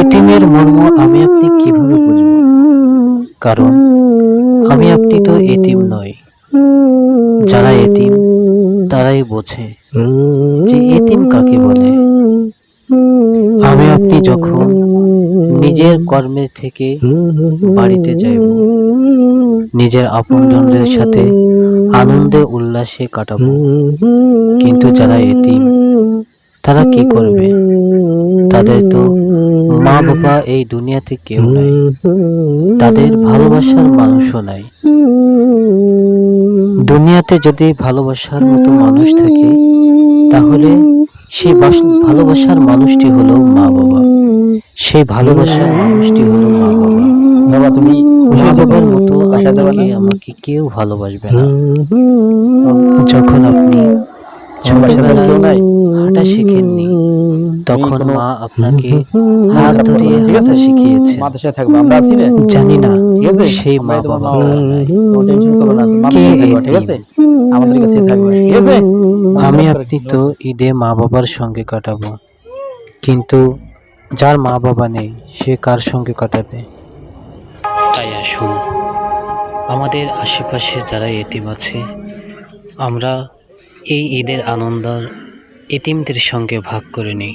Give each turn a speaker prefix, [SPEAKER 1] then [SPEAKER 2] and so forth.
[SPEAKER 1] এতিমের মর্ম আমি আপনি কীভাবে বুঝব? কারণ, আমি আপনি তো এতিম নই। যারা এতিম, তারাই বোঝে যে এতিম কাকে বলে। আমি আপনি যখন নিজের কর্মের থেকে বাড়িতে যাইব, নিজের আপনজনদের সাথে আনন্দে উল্লাসে কাটাবো। কিন্তু যারা এতিম, তারা কি করবে? তাদের তো মা বাবা এই দুনিয়াতে কেউ নাই। তাদের ভালোবাসার মানুষও নাই। দুনিয়াতে যদি ভালোবাসার মতো মানুষ থাকে তাহলে সেই বাস- ভালোবাসার মানুষটি হলো মা বাবা। সেই ভালোবাসার মানুষটি হলো মা বাবা।
[SPEAKER 2] বাবা তুমি
[SPEAKER 1] মা বাবার মতো
[SPEAKER 2] আশা যাবে
[SPEAKER 1] আমাকে কেউ ভালোবাসবে না। যখন আপনি ছোটবেলায় হাঁটা শিখেননি তখন মা আপনাকে হাত ধরিয়ে শিখিয়েছে
[SPEAKER 2] মাদের সাথে থাকব আমরা আছি না
[SPEAKER 1] জানি না
[SPEAKER 2] ঠিক আছে?
[SPEAKER 1] সেই মা বাবা।
[SPEAKER 2] মা
[SPEAKER 1] কার
[SPEAKER 2] বাবা।
[SPEAKER 1] নাই
[SPEAKER 2] কোনো টেনশন করবে না তুমি
[SPEAKER 1] কে
[SPEAKER 2] সাথে থাকবা, ঠিক আছে? আমাদের কাছে থাকবে ঠিক আছে?
[SPEAKER 1] আমি আপনি তো ঈদে মা বাবার সঙ্গে কাটাবো। কিন্তু যার মা বাবা নেই সে কার সঙ্গে কাটাবে? তাই আসুন। আমাদের আশেপাশে যারা এতিম আছে আমরা এই ঈদের আনন্দ এতিমদের সঙ্গে ভাগ করে নিই।